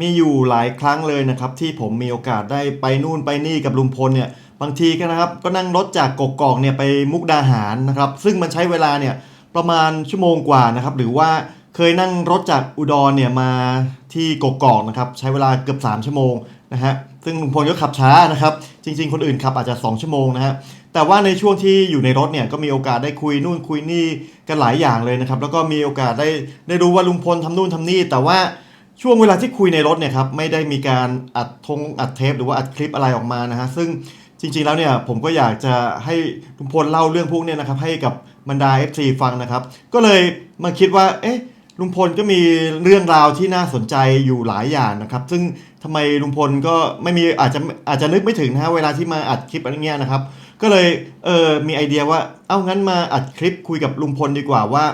มีอยู่หลายครั้งเลยนะครับ ที่ผมมีโอกาสได้ไปนู่นไปนี่กับลุงพลเนี่ยบางทีก็นะครับก็นั่งรถจากกกอกเนี่ยไปมุกดาหารนะครับ ซึ่งมันใช้เวลาเนี่ยประมาณชั่วโมงกว่านะครับหรือว่าเคยนั่งรถจากอุดรเนี่ยมาที่กกอกนะครับใช้เวลาเกือบ 3 ชั่วโมงนะฮะซึ่งลุงพลก็ขับช้านะครับ จริง ๆ คนอื่นขับอาจจะ 2 ชั่วโมงนะฮะแต่ว่าในช่วงที่อยู่ในรถเนี่ยก็มีโอกาสได้คุยนู่นคุยนี่กันหลายอย่างเลยนะครับแล้วก็มีโอกาสได้ได้รู้ว่าลุงพลทำนู่นทำนี่แต่ว่า ช่วงเวลาที่คุยในรถเนี่ยครับไม่ได้มีการอัดทงอัดเทปหรือว่าอัดคลิปอะไรออกมานะฮะซึ่งจริงๆแล้วเนี่ยผมก็อยากจะให้ลุงพลเล่าเรื่องพวกเนี้นะครับให้กับบรรดา FC ฟังนะครับ ก็เลยมาคิดว่าเอ๊ะลุงพลก็มีเรื่องราวที่น่าสนใจอยู่หลายอย่างนะครับ ซึ่งทำไมลุงพลก็ไม่มีอาจจะอาจจะนึกไม่ถึงนะฮะเวลาที่มาอัดคลิปอะไรเงี้ยนะครับ ก็เลยเออมีไอเดียว่า เอ้างั้นมาอัดคลิปคุยกับลุงพลดีกว่าว่า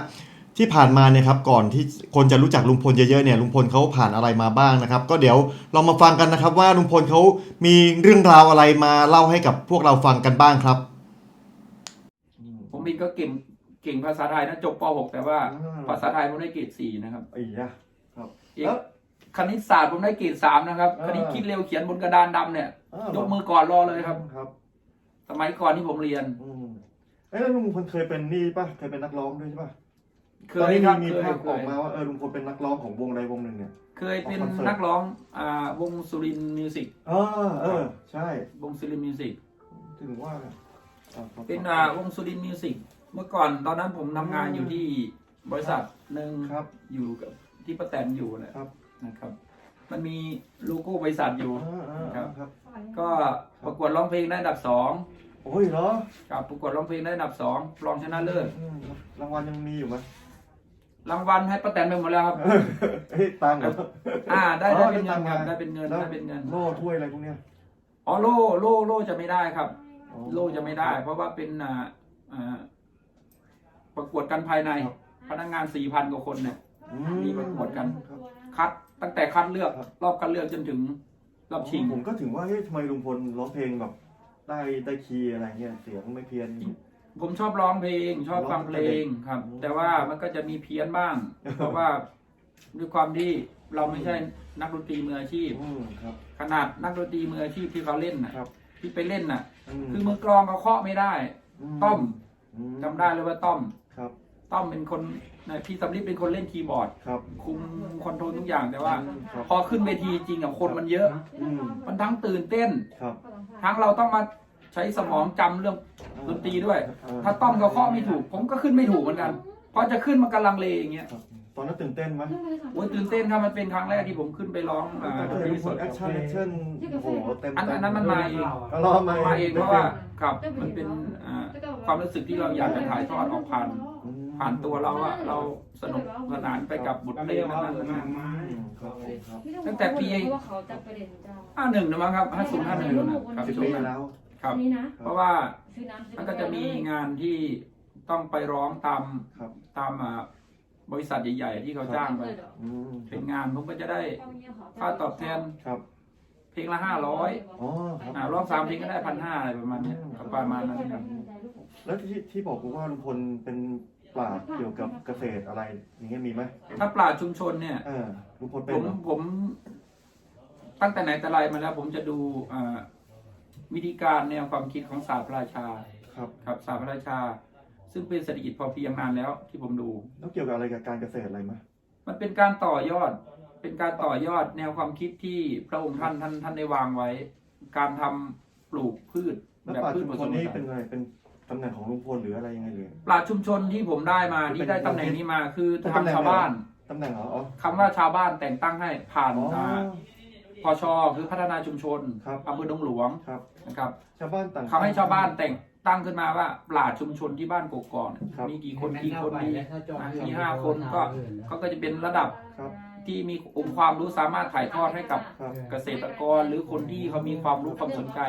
ที่ผ่านมาเนี่ยครับก่อนที่คนจะรู้จักลุงพลเยอะๆเนี่ยลุงพลเขาผ่านอะไรมาบ้างนะครับ ก็เดี๋ยวเรามาฟังกันนะครับ ว่าลุงพลเขามีเรื่องราวอะไรมาเล่าให้กับพวกเราฟังกันบ้างครับ ผมเองก็เก่งเก่งภาษาไทยนะจบป .6 แต่ว่าภาษาไทยผมได้เกรด4นะครับไอ้ยะ เอกแล้วคณิตศาสตร์ผมได้เกรด3นะครับเออคณิตคิดเร็วเขียนบนกระดานดำเนี่ยอ้าวยกมือก่อนรอเลยครับ ครับสมัยก่อนที่ผมเรียน อืมเอ้ยแล้วลุงพลเคยเป็นนี่ป่ะเคยเป็นนักร้องด้วยใช่ป่ะ เคตอนยนี้ครับมีเคยภาพเคออยกมาว่าเออลุงพลเป็นนักร้องของวงใดวงหนึ่งเนี่ย เคยเป็นคอนเสิร์ต นักร้องอ่าวงสุรินมิวสิกเออเออ ใช่ วงสุรินมิวสิกถึงว่าอะครับเป็นอ่าวงสุรินมิวสิกเมื่อก่อนตอนนั้นผมทำงานอยู่ที่บริษัทหนึ่งครับ อยู่กับที่ป้าแตนอยู่นะครับนะครับ มันมีโลโก้บริษัทอยู่ อ่าอ่าครับครับ ก็ประกวดร้องเพลงได้อันดับสองโอ้ยเหรอกับประกวดร้องเพลงได้อันดับสองรองชนะเลิศ อืมรางวัลยังมีอยู่ไหม รางวัลให้ป้าแตนไปหมดแล้วครับ เฮ้ยตังค์เหรออ่า ได้อ๋ได้อเป็นเงินครับได้ได้ตังค์มาเป็นเงิน แล้วได้เป็นเงินโล่ถ้วยอะไรพวกเนี้ยอ๋อโล่โล่โล่จะไม่ได้ครับ อ๋อโล่จะไม่ได้ เพราะว่าเป็นอ่าอ่าประกวดกันภายในครับพนักงานสี่พันกว่าคนเนี่ย อืมีประกวดกัน ครับ คัดตั้งแต่คัดเลือกครับ รอบคัดเลือกจนถึงรอบชิง ผมก็ถึงว่าเฮ้ยทำไมลุงพลร้องเพลงแบบได้ได้คีย์อะไรเงี้ยเสียงไม่เพี้ยน ผมชอบร้องเพลง ชอบฟังเพลงครับอืมแต่ว่ามันก็จะมีเพี้ยนบ้าง เพราะว่าด้วยความที่เราไม่ใช่นักดนตรีมืออาชีพอืมครับ ขนาดนักดนตรีมืออาชีพที่เขาเล่นน่ะครับ ที่ไปเล่นน่ะมคือมือกลองเขาเคาะไม่ได้ ต้อมอืมจำได้เลยว่าต้อมครับต้อมเป็นคนนะพี่สำลิดเป็นคนเล่นคีย์บอร์ดครับคุมคอนโทรลทุกอย่างแต่ว่าครับพอขึ้นเวทีจริงอะคนมันเยอะอืมมันทั้งตื่นเต้นครับทั้งเราต้องมา ใช้สมองจำเรื่องดนตรีด้วยเออถ้าต้อมเขาเคาะไม่ถูก ผมก็ขึ้นไม่ถูกเหมือนกันเพราะจะขึ้นมันกำลังเลอย่างเงี้ยครับตอนนั้นตื่นเต้นไหมโอ้ยตื่นเต้นครับมันเป็นครั้งแรกที่ผมขึ้นไปร้องอ่าดเอนอตรีลุงพสลดแอคชั่นแอคชั่นโอ้โหเต็มอันอันนั้นมันมาเองเอารอมามาเองเพราะว่าครับมันเป็นอ่าความรู้สึกที่เราอยากจะถ่ายทอดออกผ่านอืมผ่านตัวเราอะเราสนุกสนานไปกับบทเพลงนั้นๆนะอืมครับผมครับตั้งแต่ปีว่าเขาจะประเด็นเจ้าห้าหนึ่งนะมั้งครับห้าศูนย์ห้าหนึ่งนะครับสิบช่วปีงนั้นแล้ว ครับนี่นะ เพราะว่าซื้อน้ำมันก็จะมีงานที่ต้องไปร้องตามครับ ตามอ่าบริษัทใหญ่ๆที่เขาจ้างไป อืมคเป็รับนงานผมก็จะได้ค่าตอบแทนครับ เพลงละห้าร้อยอ๋อครับอ่าร้องสามเพลงก็ได้พันห้าอะไรประมาณเนี้ยครับประมาณนั้นครับ แล้วที่ที่บอกว่าลุงพลเป็นปราชญ์เกี่ยวกับเกษตรอะไรอย่างเงี้ยมีไหมถ้าปราชญ์ชุมชนเนี่ย เออลุงพลเป็ผนมเหรอผมตั้งแต่ไหนแต่ไรมาแล้ว ผมจะดูอ่า วิธีการแนวความคิดของศาสตร์พระราชาครับครับศาสตร์พระราชา ซึ่งเป็นเศรษฐกิจพอเพียงนานแล้วที่ผมดูแล้วเกี่ยวกับอะไรกับการเกษตรอะไรไหมมันเป็นการต่อยอด เป็นการต่อยอดแนวความคิดที่พระองค์ท่านท่านท่านได้วางไว้ การทำปลูกพืชแล้วแบบปราชญ์พืชชุมผชสนมผนี่สาเป็นนอะไรเป็นตำแหน่งของลุงพลหรืออะไรยังไงเลย ปราชญ์ชุมชนที่ผมได้มาเป็นที่ได้ตำแหน่งนี้มาคือเป็นทางตำแหน่ง ชาวบ้านตำแหน่งเหรออ๋อ คำว่าชาวบ้านแต่งตั้งให้ผ่านอ๋ออ่า พชคือพัฒนาชุมชนครับอำเภอดงหลวงครับนะครับชาวบ้านต่างทำให้ชาวบ้านแต่งตั้งขึ้นมาว่าปราชญ์ชุมชนที่บ้านกกอกเนี่ยครับมีกี่คนกี่คนมีมีห้าคนก็เขาก็จะเป็นระดับครับที่มีองค์ความรู้สามารถถ่ายทอดให้กับครับเกษตรกรหรือคนที่เขามีความรู้ความสนใจ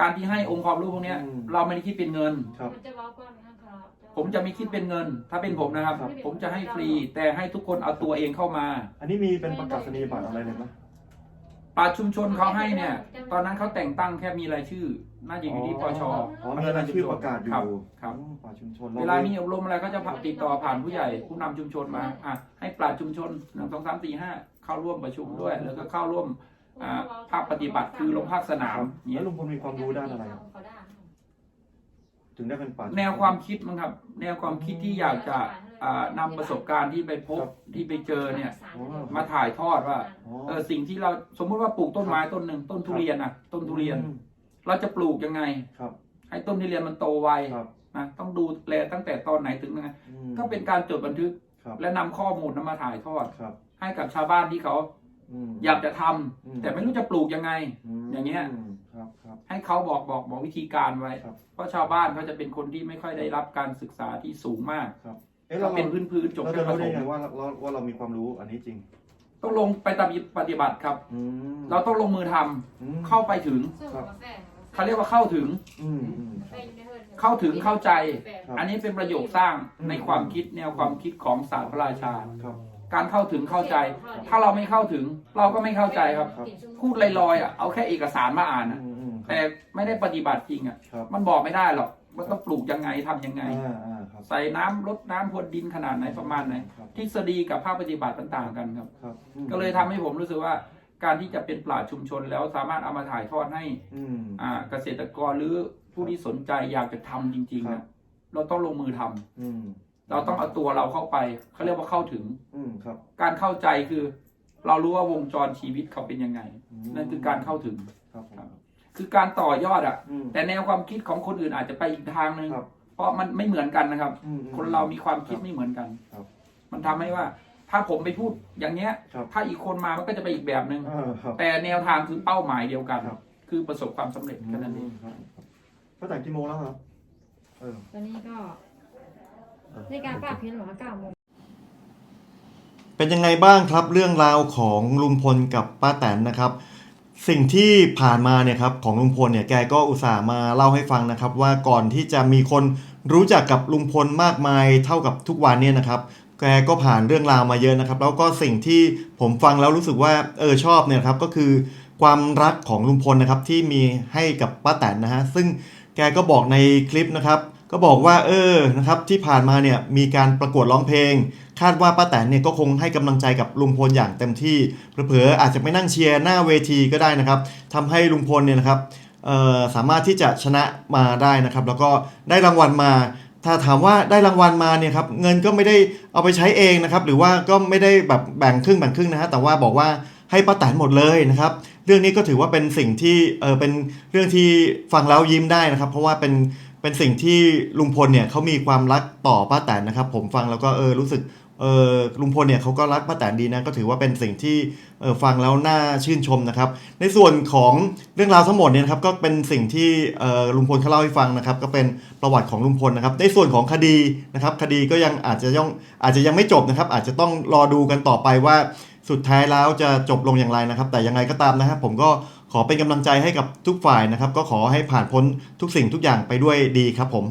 การที่ให้องค์ความรู้พวกเนี้ยอืมเราไม่ได้คิดเป็นเงิน ครับ ผมจะไม่คิดเป็นเงิน ถ้าเป็นผมนะครับ ครับ ผมจะให้ฟรีแต่ให้ทุกคนเอาตัวเองเข้ามา อันนี้มีเป็นประกาศนียบัตรอะไรเลยไหม ปป่าชุมชนเขาให้เนี่ย ตอนนั้นเขาแต่งตั้งแค่มีรายชื่อ น่าจะอยู่ที่ปช อ๋อมีรายชื่อประกาศอยู่ครับครับอืมป่าชุมชนเวลามีอบรมอะไรก็จะติดต่อผ่านผู้ใหญ่ผู้นำชุมชนมาอะให้ปราชญ์ชุมชนหนึ่งสองสามสี่ห้าเข้าร่วมประชุมด้วย แล้วก็เข้าร่วมอ่าภาคปฏิบัติคือลงภาคสนามแล้วเนี่ยลุงพลมีความรู้ด้านอะไรครับ ถึงได้เป็นป่าชุมชนแนวความคิดมั้งครับ แนวความคิดที่อยากจะอ่านำประสบการณ์ที่ไปพบครับที่ไปเจอเนี่ยอ๋อมาถ่ายทอดว่าอ๋อเออสิ่งที่เราสมมุติว่าปลูกต้นไม้ต้นหนึ่งต้นทุเรียนนะต้นทุเรียน อืมเราจะปลูกยังไง ครับให้ต้นทุเรียนมันโตไวครับนะต้องดูแลตั้งแต่ตอนไหนถึงยังไงอืมก็เป็นการจดบันทึกครับและนำข้อมูลนั้นมาถ่ายทอด ครับให้กับชาวบ้านที่เขามอยากจะทำอืมแต่ไม่รู้จะปลูกยังไง มอย่างเงี้ย ครับครับ ให้เขาบอกบอกบอกวิธีการไว้ ครับ เพราะชาวบ้านเขาจะเป็นคนที่ไม่ค่อยได้รับการศึกษาที่สูงมากเอ๊ะก็เราเป็นพื้นพื้นๆจบเราแค่จะประรู้ถได้มไงว่าเราว่าเรามีความรู้อันนี้จริงต้องลงไปปฏิบัติครับ อืมเราต้องลงมือทำอืมเข้าไปถึงครับเขาเรียกว่าเข้าถึง อืมอืมเข้าถึงเข้าใจ ครับ อันนี้เป็นประโยคสร้างอืมในความคิดแนวความคิดของศาสตร์พระราชา ครับ การเข้าถึงเข้าใจ ถ้าเราไม่เข้าถึงเราก็ไม่เข้าใจครับครับพูดลอยๆอะเอาแค่เอกสารมาอ่านอือะมอืมคแต่รับไม่ได้ปฏิบัติจริงอะครับมันบอกไม่ได้หรอกว่าต้องปลูกยังไงทำยังไงอ่าอ่าครับใส่น้ำลดน้ำพรวนดินขนาดไหนประมาณไหนครับทฤษฎีกับภาคปฏิบัติมันต่างกันครับครับอืมก็เลยทำให้ผมรู้สึกว่าการที่จะเป็นปราชญ์ชุมชนแล้วสามารถเอามาถ่ายทอดให้อืมอ่าเกษตรกรหรือผู้ที่สนใจอยากจะทำจริงๆครันะบเราต้องลงมือทำอืม เราต้องเอาตัวเราเข้าไปเขาเรียกว่าเข้าถึง อืมครับ การเข้าใจคือ เรารู้ว่าวงจรชีวิตเขาเป็นยังไงมนั่นคือการเข้าถึง ครับผม คือการต่อยอดอะ อืม แต่แนวความคิดของคนอื่นอาจจะไปอีกทางหนึ่งครับ เพราะมันไม่เหมือนกันนะครับ อืมอืม คนเรามีความคิดไม่เหมือนกัน ครับมันทำให้ว่า ถ้าผมไปพูดอย่างเนี้ย ครับ ถ้าอีกคนมามันก็จะไปอีกแบบหนึ่ง อ่าครับ แต่แนวทางคือเป้าหมายเดียวกัน ครับ คือประสบความสำเร็จแค่นั้นเอง ครับก็แต่งกี่โมงแล้วครับ เออ ตอนนี้ก็ ในการปรับเพียงหรอว่าเก้าโมงเป็นยังไงบ้างครับเรื่องราวของลุงพลกับป้าแตนนะครับ สิ่งที่ผ่านมาเนี่ยครับของลุงพลเนี่ยแกก็อุตส่าห์มาเล่าให้ฟังนะครับ ว่าก่อนที่จะมีคนรู้จักกับลุงพลมากมายเท่ากับทุกวันเนี่ยนะครับแกก็ผ่านเรื่องราวมาเยอะนะครับ แล้วก็สิ่งที่ผมฟังแล้วรู้สึกว่าเออชอบเนี่ยครับก็คือความรักของลุงพลนะครับที่มีให้กับป้าแตนนะฮะซึ่งแกก็บอกในคลิปนะครับ ก็บอกว่าเออนะครับที่ผ่านมาเนี่ยมีการประกวดร้องเพลง คาดว่าป้าแตนเนี่ยก็คงให้กำลังใจกับลุงพลอย่างเต็มที่เผลอๆอาจจะไปนั่งเชียร์หน้าเวทีก็ได้นะครับทำให้ลุงพลเนี่ยนะครับออสามารถที่จะชนะมาได้นะครับ แล้วก็ได้รางวัลมา ถ้าถามว่าได้รางวัลมาเนี่ยครับเงินก็ไม่ได้เอาไปใช้เองนะครับ หรือว่าก็ไม่ได้แบบแบ่งครึ่งแบ่งครึ่งนะฮะแต่ว่าบอกว่าให้ป้าแตนหมดเลยนะครับ เรื่องนี้ก็ถือว่าเป็นสิ่งที่เออเป็นเรื่องที่ฟังแล้วยิ้มได้นะครับ เพราะว่าเป็น เป็นสิ่งที่ลุงพลเนี่ยเขามีความรักต่อป้าแตนนะครับ ผมฟังแล้วก็เออรู้สึกเออลุงพลเนี่ยเขาก็รักป้าแตนดีนะก็ถือว่าเป็นสิ่งที่เออฟังแล้วน่าชื่นชมนะครับ ในส่วนของเรื่องราวทั้งหมดเนี่ยนะครับก็เป็นสิ่งที่เออลุงพลเขาเล่าให้ฟังนะครับ ก็เป็นประวัติของลุงพลนะครับ ในส่วนของคดีนะครับ คดีก็ยังอาจจะยังอาจจะยังไม่จบนะครับ อาจจะต้องรอดูกันต่อไปว่าสุดท้ายแล้วจะจบลงอย่างไรนะครับ แต่ยังไงก็ตามนะครับผมก็ ขอเป็นกำลังใจให้กับทุกฝ่ายนะครับ ก็ขอให้ผ่านพ้นทุกสิ่งทุกอย่างไปด้วยดีครับผม